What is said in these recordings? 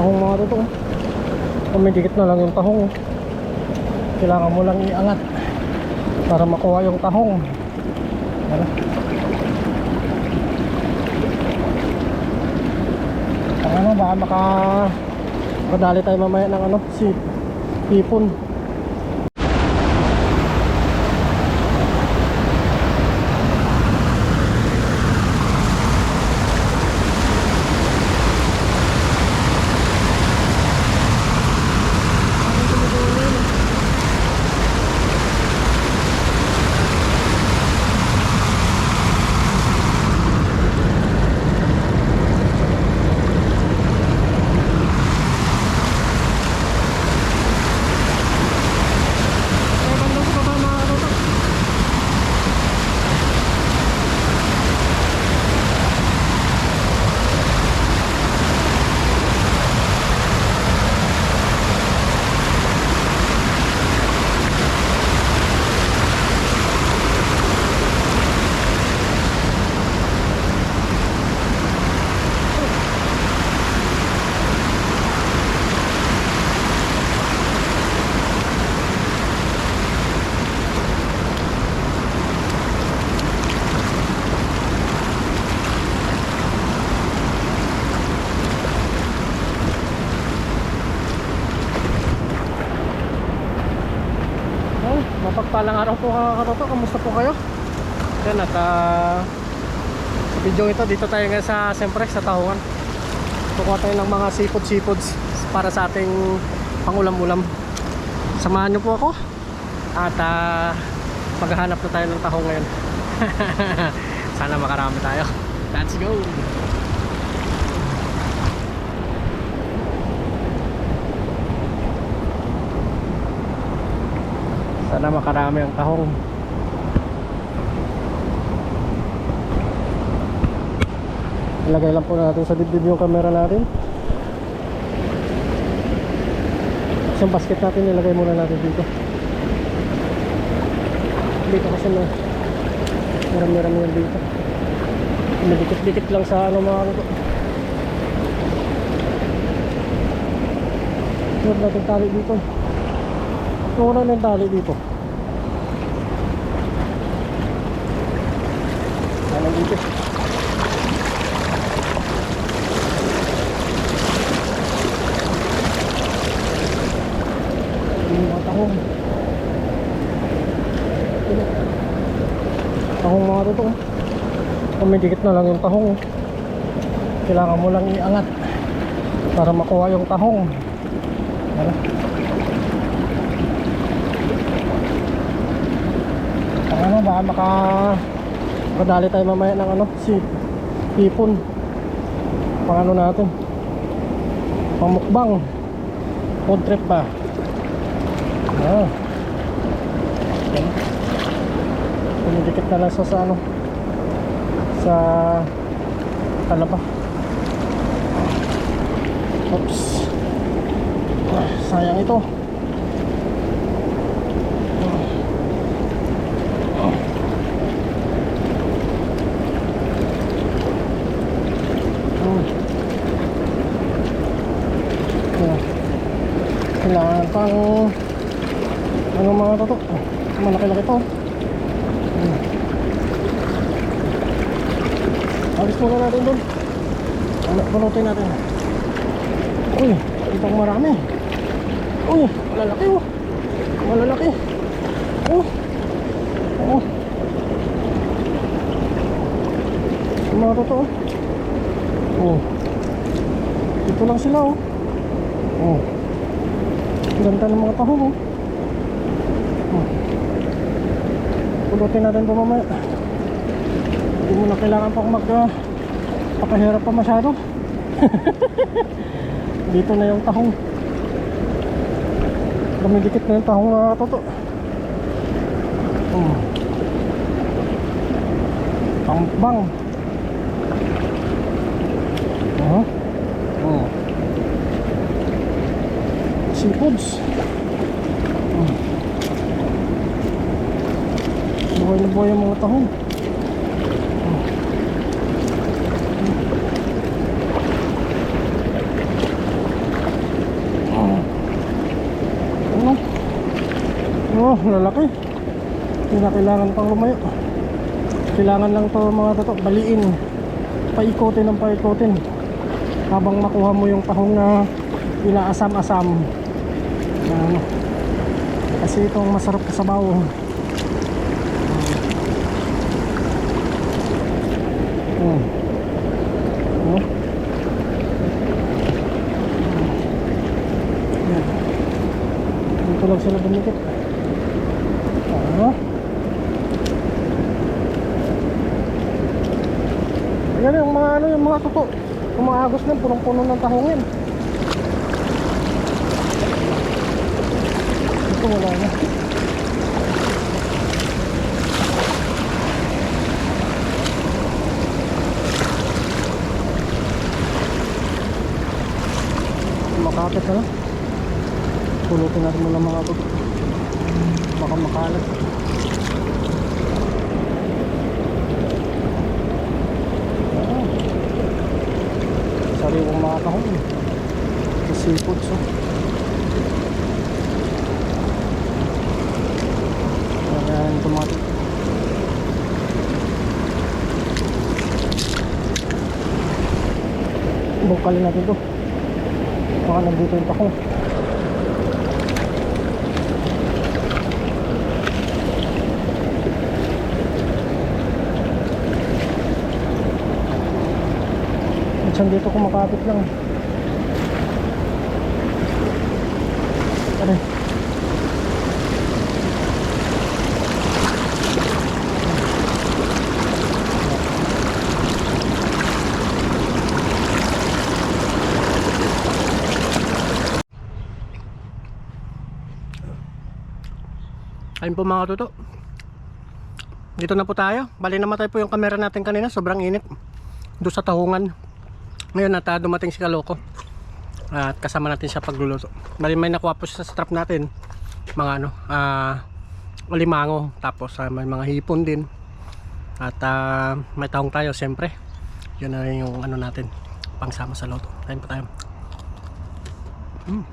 Tahong mga to to. Kumidikit na lang yung tahong. Kailangan mo lang iangat para makuha yung tahong. Ano? Ano, baka maka makadali tayo mamaya ng ano, si hipon. Ay, bandang sa baba mga ano to. Ay, mapagpalang araw po mga katoto. Kamusta po kayo? Yan at ah, sa video ito dito tayo ngayon sa siyempre sa Tahungan. Kukuha tayo ng mga seafood-seafoods para sa ating pangulam-ulam. Samahan niyo po ako at ah, maghahanap na tayo ng tahong ngayon. Sana makarami tayo. Let's go! Sana makarami ang tahong. Ilagay lang po natin sa dibdib yung camera natin. Tapos yung basket natin nilagay muna natin dito. Dito kasi na marami-rami yan dito. Umidikit-dikit lang sa ano mga ano. Huwag natin tali dito. Na yung tali dito. Ano dito? Yung tahong. Tahong mga to to. Kumidikit na lang yung tahong. Kailangan mo lang iangat para makuha yung tahong. Ano? Ano, baka maka makadali tayo mamaya ng ano, si hipon. Pang ano natin. Pamukbang. Food trip ba? Ah. Yan. Pumidikit na lang sa, sa ano sa talaba. Oops. Ah, sayang ito. Hmm. Yeah. Kailangan pang ano mga toto malaki-laki to. Hmm. alis muna natin dun. Ano, balutin natin. Uy itong marami. Uy malalaki oh. Malalaki. Oh. Oh. Mga toto oh. Ito lang sila oh. Oh ganda ng mga tahong oh Hmm. Pulutin natin ito mamaya. Hindi mo na kailangan pang mag uh, pakahirap pa masyado. Dito na yung tahong. Dumidikit na yung tahong na toto. Hmm. Pangbang. Uh-huh. fishing rods oh. buhay na buhay ang mga tahong. Oh. oh. Lalaki. Hindi na kailangan pang lumayo. Kailangan lang to mga toto baliin. Paikotin ng paikotin. Habang makuha mo yung tahong na inaasam-asam. Na ano. Kasi itong masarap sa sabaw. Hmm. Oh. Yan. Dito lang sila dumikit. Ano? Ayan yung mga ano yung mga tuto. Yung mga agos na punong-puno ng tahongin. Ito wala na. Makapit na lang. Pulutin natin muna mga tuto. Baka makalat. Ah. Sariwang mga. Sa seafoods. Oh. Ayan, tomato. Bukalin natin to. Baka nandito yung tahong. Minsan dito kumakapit lang. Aray. Ayun po mga tuto. Dito na po tayo. Bali namatay po yung camera natin kanina. Sobrang init. Doon sa tahungan. Ngayon at ah, dumating si Kaloko. At kasama natin siya pagluluto. Bali may nakuha po sa trap natin. Mga ano, ah, limango. Tapos ah, may mga hipon din. At ah, may tahong tayo siyempre. Yun na rin yung ano natin. Pangsama sa loto. Kain pa tayo. Mm.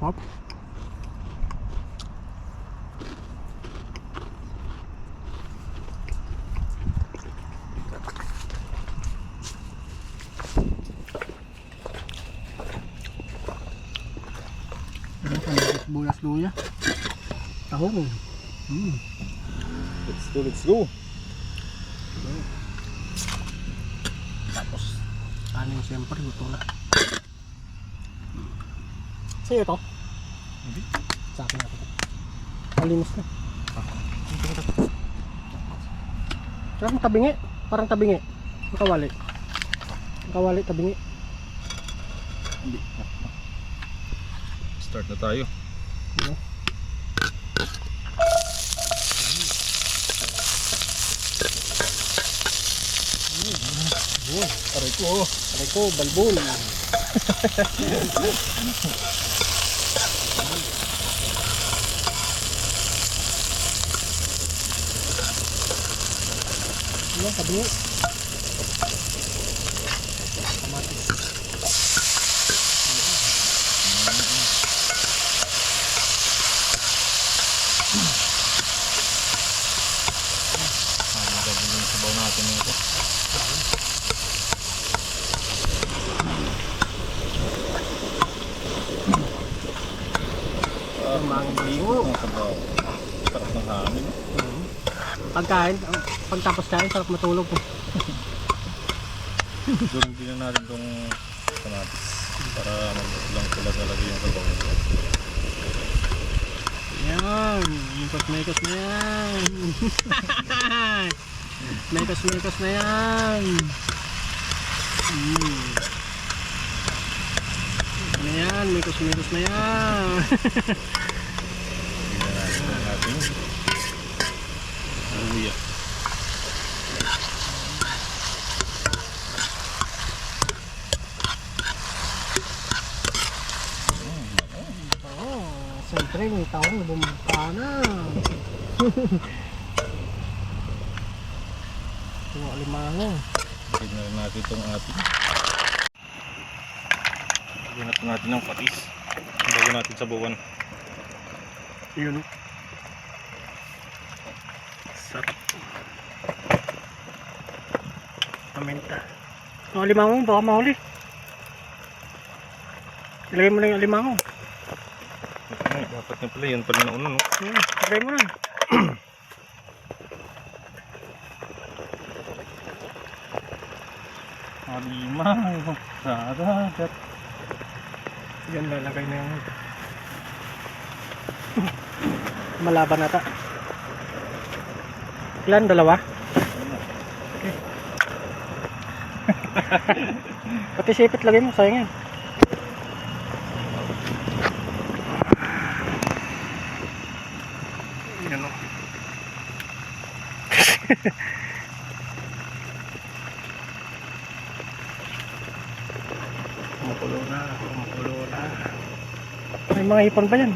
Hop. Tahong. Mm. Let's go, let's go. Tapos, kanin siyempre, luto na. Sa'yo to? Hindi. Sa akin natin. Malinis na. Parang tabingi. Parang tabingi. Nakawali. Nakawali, tabingi. Hindi. Start na tayo. Ano? Aray ko. oh. Aray ko, balbon. Ano, tabingi. Kamatis. Ah, maganda yung sabaw natin nito. Ang mga bingo. Ang sabaw. Sarap ng hangin. Pagkain, ang- pagtapos kain, sarap matulog. Durang din na natin itong kamatis. Para maglang sila talaga yung nito. Yan, mekos-mekos na yan. mekos-mekos na yan. Mm. Ano yan, mekos-mekos na yan. Tingnan natin ang ating luya. Oo, oh, siyempre may taong bumagka na. Ito alimango. Tingnan rin natin itong ating. Lagyan natin natin ng patis. Bago natin sabawan. Yun. Sarap. Paminta. Ang alimango mo, baka mahuli. Ilagay mo na yung alimango. Dapat na pala. Yan pala na una, no? Hmm, ilagay mo na. Alimango. Saragat. Yan, lalagay na yung... Malaban nata. Ilan? Dalawa? Okay. Pati sipit lagay mo, sayang yan. Yan o. Kumukulo na, kumukulo na. May mga ipon pa yan.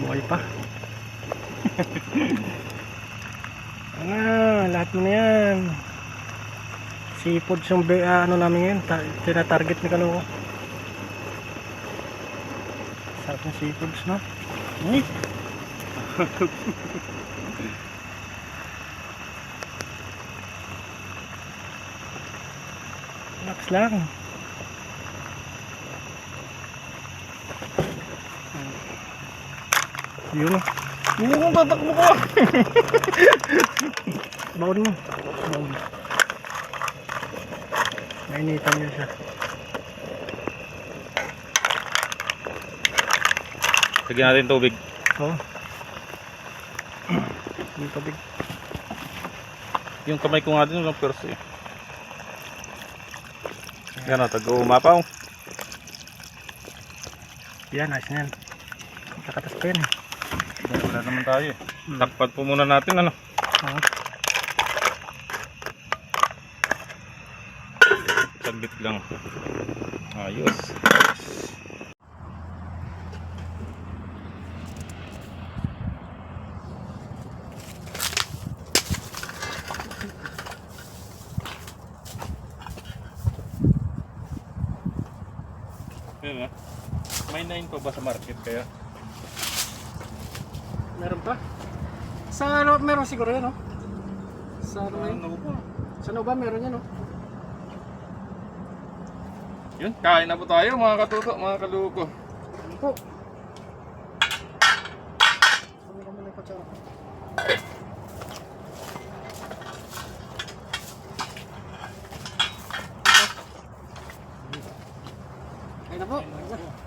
Buhay pa. ah, lahat mo na yan. Seafood yung ah, ano namin yan. Ta- tina-target ni Kaluko. Ng seafoods, no? Uy! Relax lang. Yun. Oo, tatakbo ko! Baon mo. Baon. Nainitan niya siya. Lagyan natin tubig. Oo. Yung tubig. Yung kamay ko nga din walang perso eh. Yan o, tag-uumapaw. Yan, ayos na yan. Nakatas pa yan eh. Wala naman tayo eh. Hmm. Takpat po muna natin ano. Oo. Saglit lang. Ayos. Yun ah. May 9 pa ba sa market kaya? Meron pa? Sa ano, meron siguro yan, no? Sa ano yun? Ano po? Sa Nova meron yan, no? Yun, kain na po tayo mga katuto, mga kaluko. Ano po? Ano ka muna yung kutsara? Ayun na po. ayun na.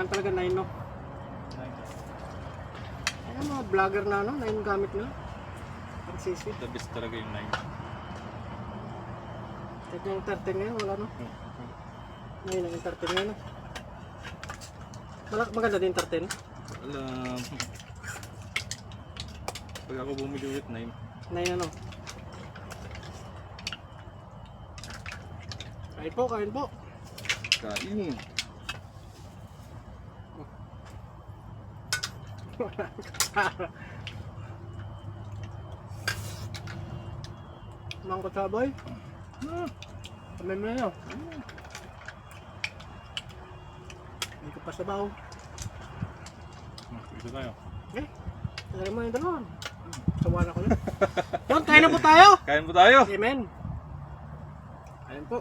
Kailangan talaga 9 no? Ayun mga vlogger na ano, 9 gamit nila. Pagsisi. The best talaga yung 9. Ito yung 13 ngayon, wala no? Ngayon ang 13 ngayon no? Malak maganda din 13. Alam. Pag ako bumili ulit 9. 9 ano? Kain po, kain po. Kain. Mangko saboy. Kami mo na Hindi ko pa sabaw. Dito tayo. Eh, talaga mo yung dalawa. Sawa na ko yun. Yun, kain na po tayo! Kain po tayo. Amen. Kain po.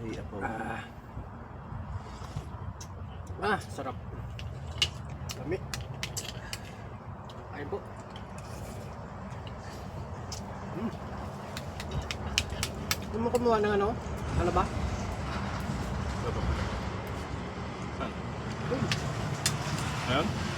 Ay, ako. Ah. Ah, sarap. Dami. Kain po. Hmm. Hindi mo kumuha ng ano? Ano ba? Saan? Ayan?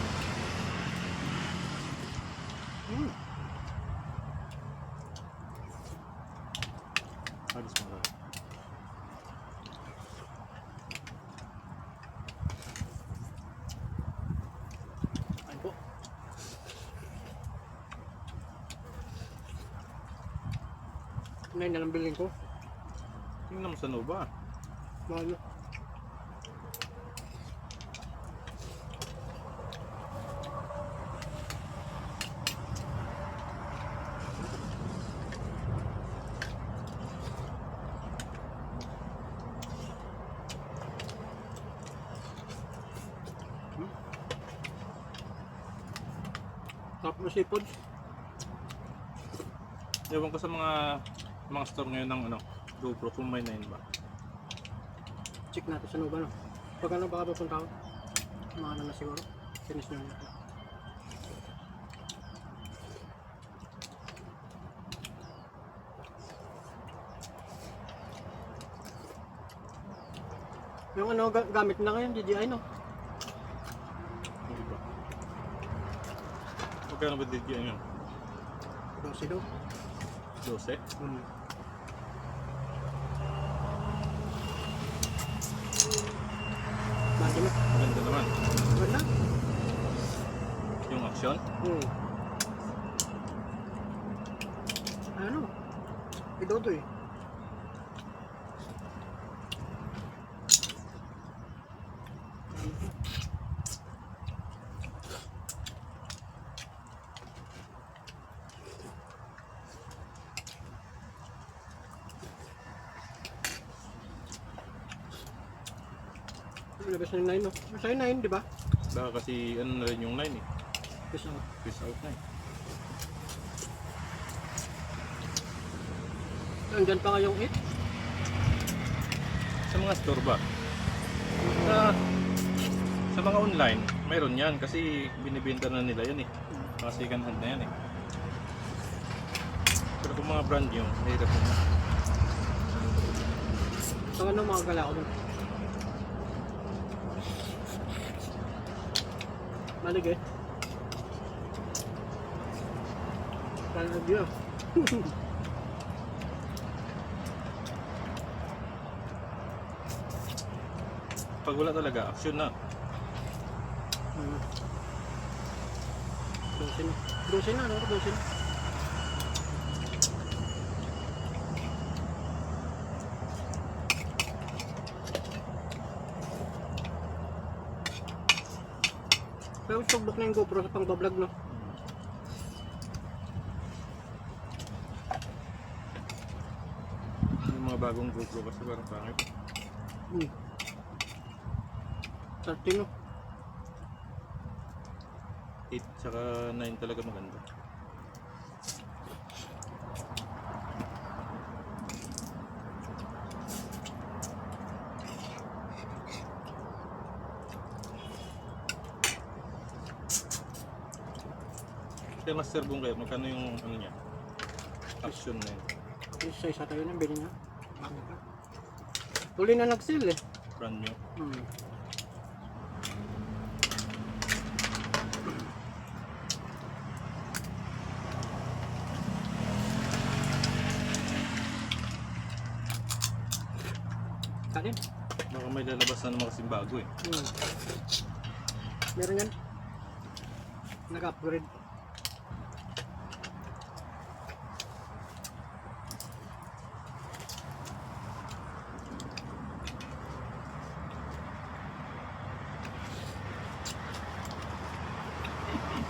Ngayon na lang bilhin ko. Tingnan mo sa Nova. Mahal na. Tapos sipod. Ewan ko sa mga mga store ngayon ng ano, GoPro kung may 9 ba. Check natin sa Nova, no? Pag ano baka pupunta ako. Mga ano na siguro. Finish na natin. Yung ano ga- gamit na ngayon, DJI no? Hindi ba? Magkano ba DJI yun? 12 daw. 12? Hmm. Na? Maganda naman. Wala. Yung action. Hmm. Ano? Idodo eh. Na yung 9 no? Sa'yo 9 di ba? Baka kasi ano na rin yung line eh. Peace out. Peace out na eh. Nandyan pa nga yung 8. Sa mga store ba? Sa, sa mga online, mayroon yan kasi binibenta na nila yan eh. Mga second hand na yan eh. Pero kung mga brand new, mahirap na. So ano mga gala ko dun? Malig eh. Malig yun. Pag wala talaga, action na. Hmm. Dosin. Dosin na, ano? Dosin. Pero sugbok na yung GoPro sa pang-vlog, no? Yung mga bagong GoPro kasi parang pangit. Hmm. 30, no? 8 saka 9 talaga maganda. Boom kayo, magkano yung ano niya? Action na yun. Isa isa tayo na, bilhin nga. Huli na nag-sale eh. Brand new. Hmm. Kanin? Baka may lalabas na ng mga simbago eh. Hmm. Meron yan. Nag-upgrade.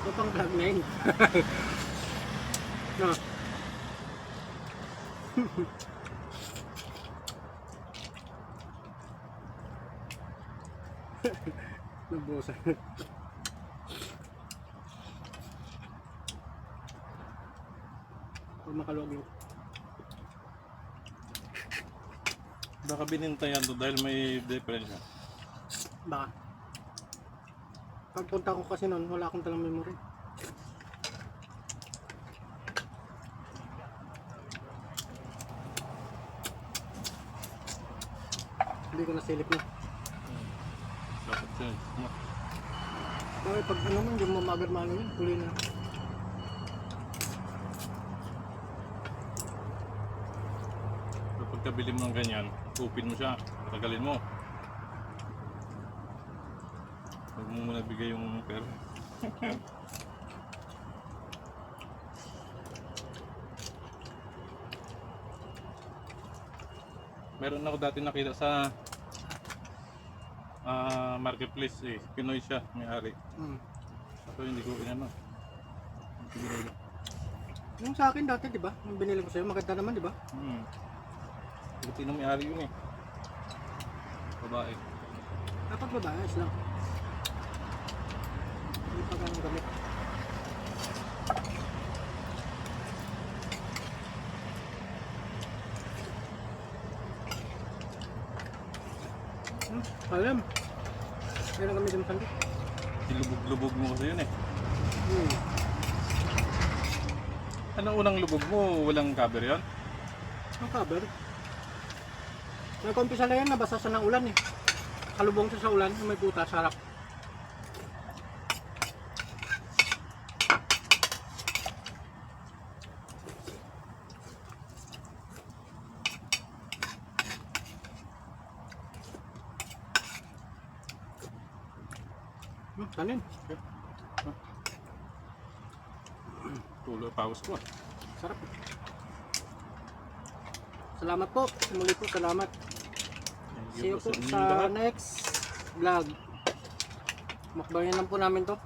Ito pang vlog no. Nabusan. Pag makalog Baka binintayan to dahil may diferensya. baka. Pagpunta ko kasi noon, wala akong talang memory. Hindi ko nasilip na. Dapat siya. Bakit pag ano man, yung mamagar-malo yun, huli na. Kapag kabili mo ng ganyan, upin mo siya, tagalin mo. Huwag mo muna bigay yung pera. Meron ako dati nakita sa ah, marketplace eh. Pinoy siya, may-ari. Hmm. So hindi ko inano. Hindi ko binili. Yung sa akin dati, di ba? Yung binili ko sa'yo, maganda naman, di ba? Hmm. Buti na may-ari yun eh. Babae. Dapat babae, lang. Hindi pa ganun gamit. Alam. Meron kami din sandok. Ilubog-lubog mo kasi yun eh. Hmm. Anong unang lubog mo? Walang cover yon? Ang cover. Nagkumpisa na yan, nabasa siya ng ulan eh. Kalubong siya sa ulan, may butas, sarap. Hmm, kanin. Tulo paus ko ah. Sarap. Salamat po. Muli po, salamat. See you po sa next vlog. Makbayan lang po namin to.